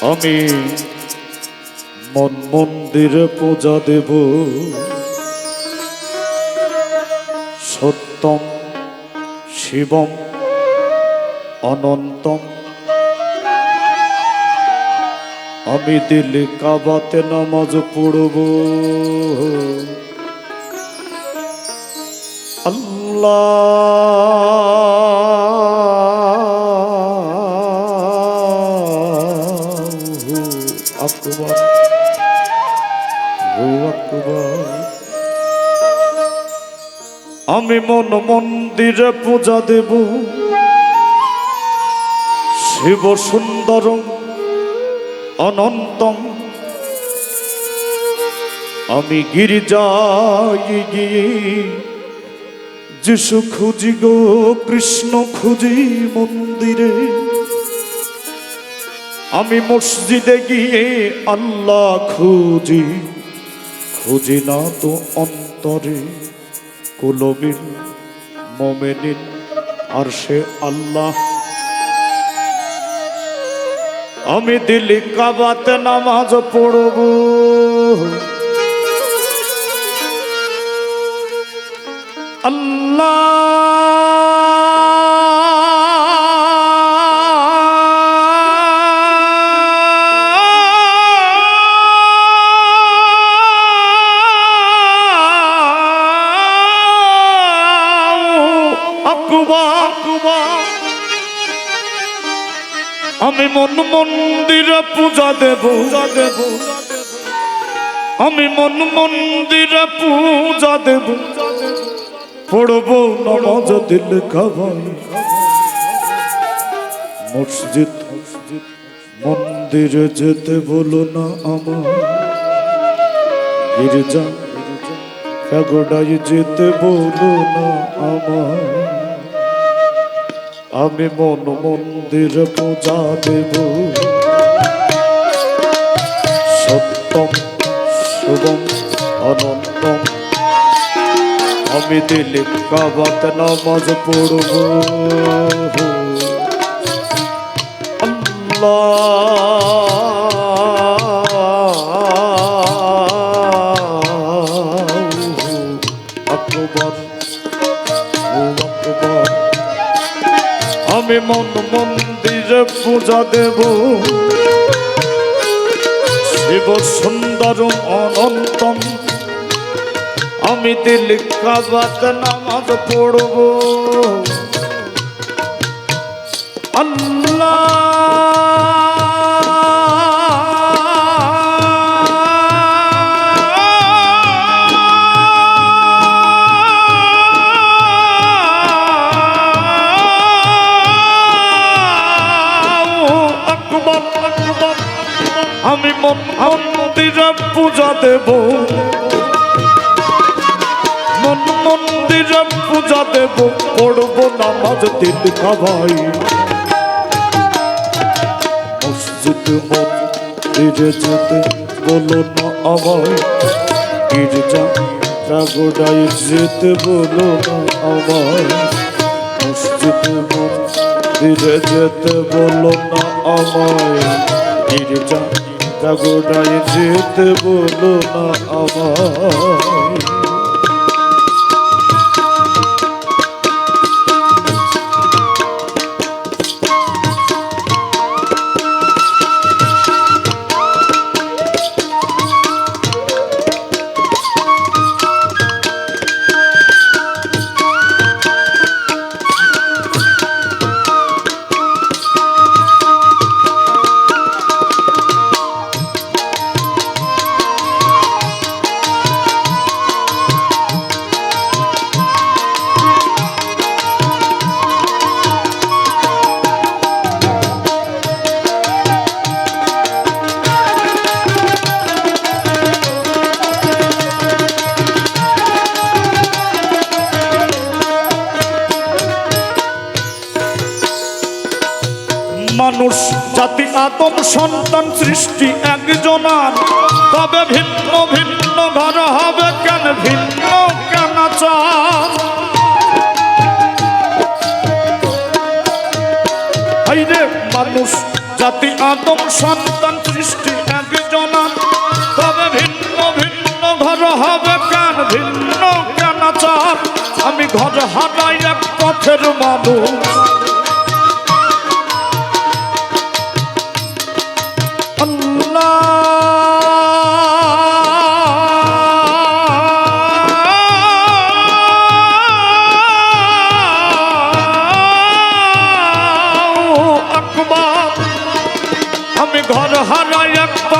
আমি মন মন্দিরে পূজা দেব। সত্যম শিবম অনন্তম। আমি দিল্লি কাবাতে নামাজ পড়ব। আল্লাহ আকবার আমি মন মন্দিরে পূজা দেব। শিব সুন্দরম, অনন্তম। আমি গিরিজায় গিয়ে যিশু খুঁজি গো, কৃষ্ণ খুঁজি মন্দিরে। আমি মসজিদে গিয়ে আল্লাহ খুঁজি খুঁজি না তো অন্তরে। কুলবিন মোমেনিন, আর সে আল্লাহ। আমি দিল্লি কাবাতে নামাজ পড়ব। আল্লাহ আমি মন মন্দিরে পূজা দেব। দেব। আমি মন মন্দিরে পূজা দেব। পড়ব নামাজ দিল খাবাই মসজিদ মন্দিরে যেতে বলো না আমার গির্জা কাগড়াই যেতে বলো না আমার আমি মন মন্দির পূজা দেব। সত্যম শুভম অনন্তম। আমি দিলীপ কাবাত নামাজ পড়ব। আল্লাহ। আমি মন মন্দিরে পূজা দেব। শিব সুন্দর অনন্তম। আমি দিল কাবাত নামাজ পড়ব। আল্লাহ আমি মন মন্দিরে পূজা দেব। মন পূজা দেব পড়ব নামাজ দিল খাবাই মসজিদ মন্দিরে যেতে বলো না আমায়। গির্জা কাগড়াই যেতে বলো না আমায়। মসজিদ মন্দিরে যেতে বলো না আমায়। গির্জা কাগড়াই যেতে বলো না আমায়। আদম সন্তান সৃষ্টি একজনার। তবে ভিন্ন ভিন্ন ঘর হবে কেন, ভিন্ন কেন মানুষ, জাতি, আদম, সন্তান সৃষ্টি একজনা তবে ভিন্ন ভিন্ন ঘর হবে কেন, ভিন্ন কেন আমি ঘর হারাই এক পথের মানুষ।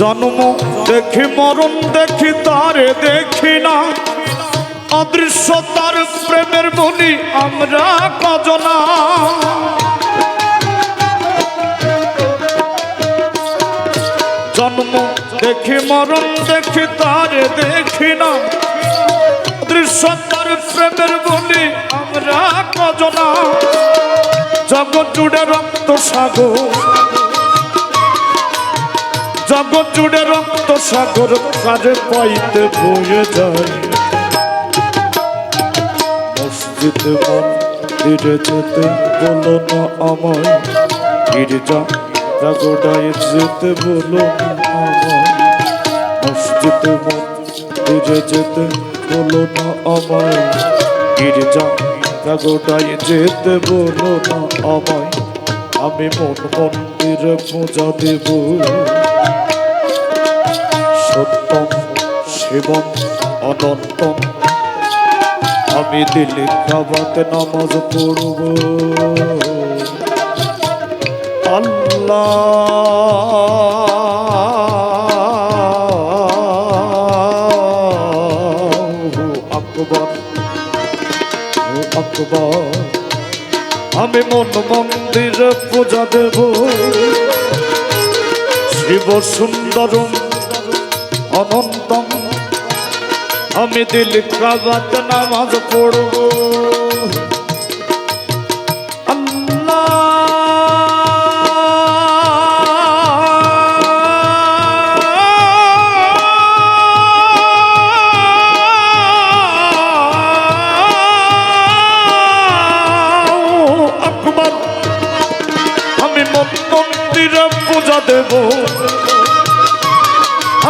জন্ম দেখি, মরণ দেখি, তারে দেখি না। অদৃশ্য তার প্রেমের বলি আমরা কজনা। জন্ম দেখি, মরণ দেখি, তারে দেখি না। অদৃশ্য তার প্রেমের বলি আমরা কজনা। জগৎ জুড়ে রক্ত সাগর জগৎ জুড়ে রক্ত সাগর কাজে পাইতে বয়ে যায়। মসজিদ যেতে বলো না আমায়, গির্জা জাগোডায় যেতে বলো না আমায়। মসজিদ যেতে বলো না আমায়, গির্জা জাগোডায় যেতে বলো না আমায়। আমি মন মন্দিরে পূজা দেবো। সত্যম শিবম, অনন্তম। আমি দিল্লি খাবাত নামাজ পড়ব। আল্লাহ আকবর আকবর, আমি মন মন্দিরে পূজা দেব। শিব সুন্দরম অনন্তম। আমি দিল কাবাত নামাজ পড়ব। আমি মন মন্দিরে পূজা দেব।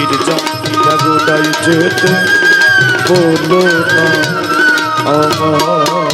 গির্জা জাগোটাই যেতে বলো না আমার